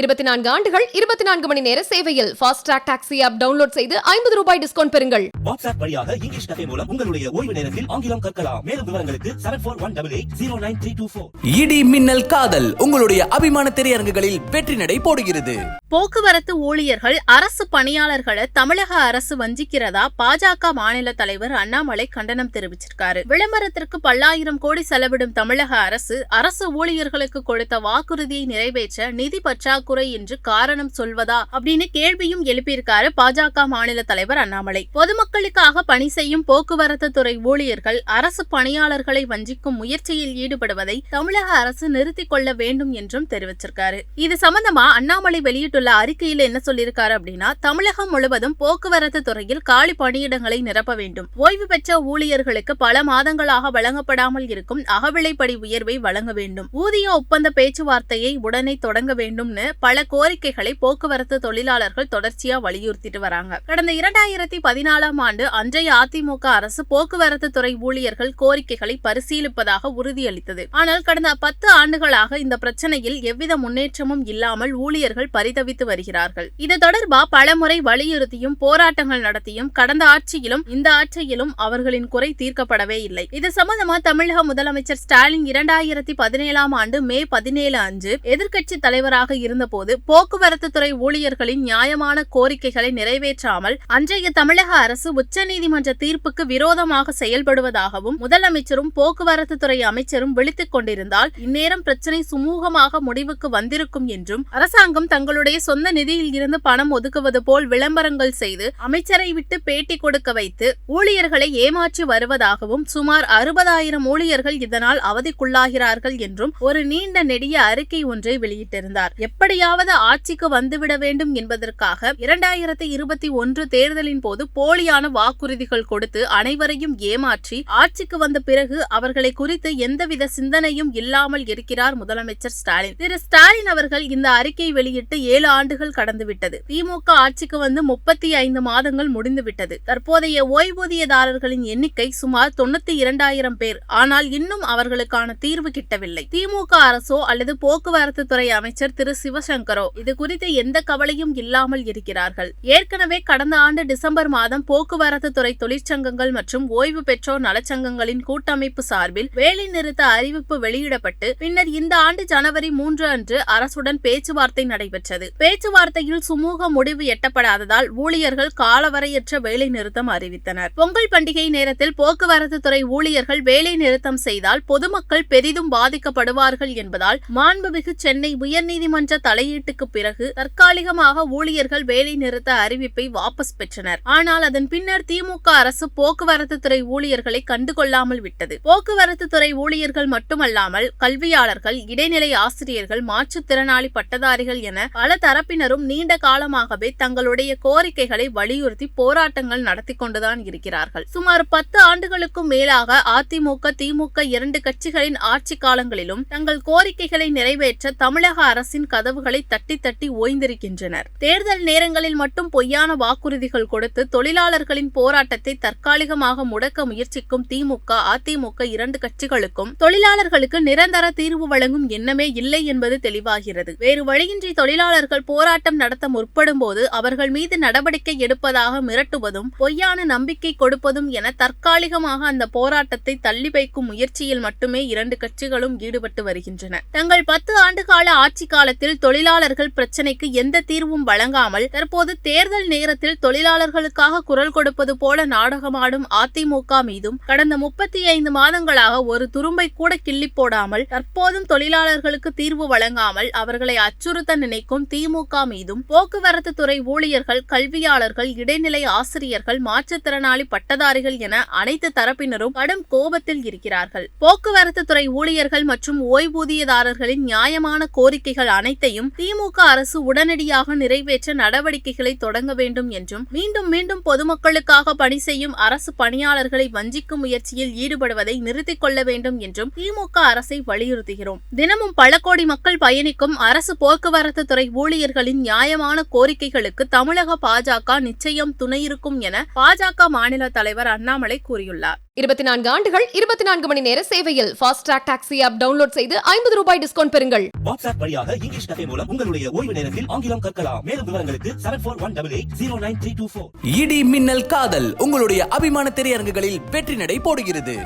இருபத்தி நான்கு ஆண்டுகள் இருபத்தி நான்கு மணி நேர சேவையில் fast track taxi app download செய்து ஐம்பது ரூபாய் டிஸ்கவுண்ட் பெறுங்கள். வாட்ஸ்அப் வழியாக இங்கிலீஷ் கஃபே மூலம் உங்களுடைய ஓய்வு நேரத்தில் ஆங்கிலம் கற்கலாம். மேலும் விவரங்களுக்கு seven four one double eight zero nine three two four இடி மின்னல் காதல் உங்களுடைய அபிமான திரையரங்குகளில் வெற்றி நடை போடுகிறது. போக்குவரத்து ஊழியர்கள் அரசு பணியாளர்களை தமிழக அரசு வஞ்சிக்கிறதா பாஜக மாநில தலைவர் அண்ணாமலை கண்டனம் தெரிவிச்சிருக்காரு. விளம்பரத்திற்கு பல்லாயிரம் கோடி செலவிடும் தமிழக அரசு அரசு ஊழியர்களுக்கு கொடுத்த வாக்குறுதியை நிறைவேற்ற நிதி பற்றாக்குறை என்று காரணம் சொல்வதா அப்படின்னு கேள்வியும் எழுப்பியிருக்காரு பாஜக மாநில தலைவர் அண்ணாமலை. பொதுமக்களுக்காக பணி செய்யும் போக்குவரத்து துறை ஊழியர்கள் அரசு பணியாளர்களை வஞ்சிக்கும் முயற்சியில் ஈடுபடுவதை தமிழக அரசு நிறுத்திக் கொள்ள வேண்டும் என்றும் தெரிவிச்சிருக்காரு. இது சம்பந்தமா அண்ணாமலை வெளியிட்டுள்ள அறிக்கையில் என்ன சொல்லியிருக்காரு அப்படின்னா தமிழகம் முழுவதும் போக்குவரத்து துறையில் காலி பணியிடங்களை நிரப்ப வேண்டும். ஓய்வு பெற்ற ஊழியர்களுக்கு பல மாதங்களாக வழங்கப்படாமல் இருக்கும் அகவிலைப்படி உயர்வை வழங்க வேண்டும். ஊதிய ஒப்பந்த பேச்சுவார்த்தையை உடனே தொடங்க வேண்டும்னு பல கோரிக்கைகளை போக்குவரத்து தொழிலாளர்கள் தொடர்ச்சியா வலியுறுத்திட்டு வராங்க. கடந்த இரண்டாயிரத்தி பதினாலாம் ஆண்டு அன்றைய அதிமுக அரசு போக்குவரத்து துறை ஊழியர்கள் கோரிக்கைகளை பரிசீலிப்பதாக உறுதியளித்தது. ஆனால் கடந்த பத்து ஆண்டுகளாக இந்த பிரச்சனையில் எவ்வித முன்னேற்றமும் இல்லாமல் ஊழியர்கள் பரிதவித்து வருகிறார்கள். இது தொடர்பா பலமுறை வலியுறுத்தியும் போராட்டங்கள் நடத்தியும் கடந்த ஆட்சியிலும் இந்த ஆட்சியிலும் அவர்களின் குறை தீர்க்கப்படவே இல்லை. இது சம்பந்தமா தமிழக முதலமைச்சர் ஸ்டாலின் இரண்டாயிரத்தி பதினேழாம் ஆண்டு மே பதினேழு அன்று எதிர்க்கட்சி தலைவராக இருந்தபோது போக்குவரத்து துறை ஊழியர்களின் நியாயமான கோரிக்கைகளை நிறைவேற்றாமல் அன்றைய தமிழக அரசு உச்சநீதிமன்ற தீர்ப்புக்கு விரோதமாக செயல்படுவதாகவும் முதலமைச்சரும் போக்குவரத்து துறை அமைச்சரும் விழித்துக் கொண்டிருந்தால் இந்நேரம் பிரச்சினை சுமூகமாக முடிவுக்கு வந்திருக்கும் என்றும் அரசாங்கம் தங்களுடைய சொந்த நிதியில் இருந்து பணம் ஒதுக்குவது போல் விளம்பரங்கள் செய்து அமைச்சரை விட்டு பேட்டி கொடுக்க வைத்து ஊழியர்களை ஏமாற்றி வருவதாகவும் சுமார் அறுபதாயிரம் ஊழியர்கள் இதனால் அவதிக்குள்ளாகிறார்கள் என்றும் ஒரு நீண்ட நெடிய அறிக்கை ஒன்றை வெளியிட்டிருந்தார். எப்படி எப்படியாவது ஆட்சிக்கு வந்துவிட வேண்டும் என்பதற்காக இரண்டாயிரத்தி இருபத்தி ஒன்று தேர்தலின் போது போலியான வாக்குறுதிகள் கொடுத்து அனைவரையும் ஏமாற்றி ஆட்சிக்கு வந்த பிறகு அவர்களை குறித்து எந்தவித சிந்தனையும் இல்லாமல் இருக்கிறார் முதலமைச்சர் ஸ்டாலின். திரு ஸ்டாலின் அவர்கள் இந்த அறிக்கை வெளியிட்டு ஏழு ஆண்டுகள் கடந்துவிட்டது. திமுக ஆட்சிக்கு வந்து முப்பத்தி ஐந்து மாதங்கள் முடிந்துவிட்டது. தற்போதைய ஓய்வூதியதாரர்களின் எண்ணிக்கை சுமார் தொண்ணூத்தி இரண்டாயிரம் பேர். ஆனால் இன்னும் அவர்களுக்கான தீர்வு கிட்டவில்லை. திமுக அரசோ அல்லது போக்குவரத்து துறை அமைச்சர் திரு சிவ சிவசங்கரோ இது குறித்து எந்த கவலையும் இல்லாமல் இருக்கிறார்கள். ஏற்கனவே கடந்த ஆண்டு டிசம்பர் மாதம் போக்குவரத்து துறை தொழிற்சங்கங்கள் மற்றும் ஓய்வு பெற்றோர் நலச்சங்கங்களின் கூட்டமைப்பு சார்பில் வேலைநிறுத்த அறிவிப்பு வெளியிடப்பட்டு பின்னர் இந்த ஆண்டு ஜனவரி மூன்று அன்று அரசுடன் பேச்சுவார்த்தை நடைபெற்றது. பேச்சுவார்த்தையில் சுமூக முடிவு எட்டப்படாததால் ஊழியர்கள் காலவரையற்ற வேலை நிறுத்தம் அறிவித்தனர். பொங்கல் பண்டிகை நேரத்தில் போக்குவரத்து துறை ஊழியர்கள் வேலை நிறுத்தம் செய்தால் பொதுமக்கள் பெரிதும் பாதிக்கப்படுவார்கள் என்பதால் மாண்புமிகு சென்னை உயர்நீதிமன்ற தலையீட்டுக்கு பிறகு தற்காலிகமாக ஊழியர்கள் வேலை நிறுத்த அறிவிப்பை வாபஸ் பெற்றனர். ஆனால் அதன் பின்னர் திமுக அரசு போக்குவரத்து துறை ஊழியர்களை கண்டுகொள்ளாமல் விட்டது. போக்குவரத்து துறை ஊழியர்கள் மட்டுமல்லாமல் கல்வியாளர்கள் இடைநிலை ஆசிரியர்கள் மாற்றுத்திறனாளி பட்டதாரிகள் என பல தரப்பினரும் நீண்ட காலமாகவே தங்களுடைய கோரிக்கைகளை வலியுறுத்தி போராட்டங்கள் நடத்தி கொண்டுதான் இருக்கிறார்கள். சுமார் பத்து ஆண்டுகளுக்கும் மேலாக அதிமுக திமுக இரண்டு கட்சிகளின் ஆட்சி காலங்களிலும் தங்கள் கோரிக்கைகளை நிறைவேற்ற தமிழக அரசின் கதவுகளை தட்டி தட்டி ஓய்ந்திருக்கின்றனர். தேர்தல் நேரங்களில் மட்டும் பொய்யான வாக்குறுதிகள் கொடுத்து தொழிலாளர்களின் போராட்டத்தை தற்காலிகமாக முடக்க முயற்சிக்கும் திமுக அதிமுக இரண்டு கட்சிகளுக்கும் தொழிலாளர்களுக்கு நிரந்தர தீர்வு வழங்கும் எண்ணமே இல்லை என்பது தெளிவாகிறது. வேறு வழியின்றி தொழிலாளர்கள் போராட்டம் நடத்த முற்படும் போது அவர்கள் மீது நடவடிக்கை எடுப்பதாக மிரட்டுவதும் பொய்யான நம்பிக்கை கொடுப்பதும் என தற்காலிகமாக அந்த போராட்டத்தை தள்ளி வைக்கும் முயற்சியில் மட்டுமே இரண்டு கட்சிகளும் ஈடுபட்டு வருகின்றன. தங்கள் பத்து ஆண்டுகால ஆட்சி காலத்தில் தொழிலாளர்கள் பிரச்சினைக்கு எந்த தீர்வும் வழங்காமல் தற்போது தேர்தல் நேரத்தில் தொழிலாளர்களுக்காக குரல் கொடுப்பது போல நாடகமாடும் அதிமுக மீதும் கடந்த முப்பத்தி ஐந்து மாதங்களாக ஒரு துரும்பை கூட கிள்ளி போடாமல் தற்போதும் தொழிலாளர்களுக்கு தீர்வு வழங்காமல் அவர்களை அச்சுறுத்த நினைக்கும் திமுக மீதும் போக்குவரத்து துறை ஊழியர்கள் கல்வியாளர்கள் இடைநிலை ஆசிரியர்கள் மாற்றுத்திறனாளி பட்டதாரிகள் என அனைத்து தரப்பினரும் கடும் கோபத்தில் இருக்கிறார்கள். போக்குவரத்து துறை ஊழியர்கள் மற்றும் ஓய்வூதியதாரர்களின் நியாயமான கோரிக்கைகள் அனைத்தையும் திமுக அரசு உடனடியாக நிறைவேற்ற நடவடிக்கைகளை தொடங்க வேண்டும் என்றும் மீண்டும் மீண்டும் பொதுமக்களுக்காக பணி செய்யும் அரசு பணியாளர்களை வஞ்சிக்கும் முயற்சியில் ஈடுபடுவதை நிறுத்திக் கொள்ள வேண்டும் என்றும் திமுக அரசை வலியுறுத்துகிறோம். தினமும் பல கோடி மக்கள் பயணிக்கும் அரசு போக்குவரத்து துறை ஊழியர்களின் நியாயமான கோரிக்கைகளுக்கு தமிழக பாஜக நிச்சயம் துணையிருக்கும் என பாஜக மாநில தலைவர் அண்ணாமலை கூறியுள்ளார். இருபத்தி நான்கு ஆண்டுகள் இருபத்தி நான்கு மணி நேர சேவையில் fast track taxi app download செய்து ஐம்பது ரூபாய் டிஸ்கவுண்ட் பெறுங்கள். வாட்ஸ்அப் வழியாக இங்கிலீஷ் கஃபே மூலம் உங்களுடைய ஓய்வு நேரத்தில் ஆங்கிலம் கற்கலாம். மேலும் விவரங்களுக்கு seven four one double eight zero nine three two four இடி மின்னல் காதல் உங்களுடைய அபிமான திரையரங்குகளில் வெற்றி நடை போடுகிறது.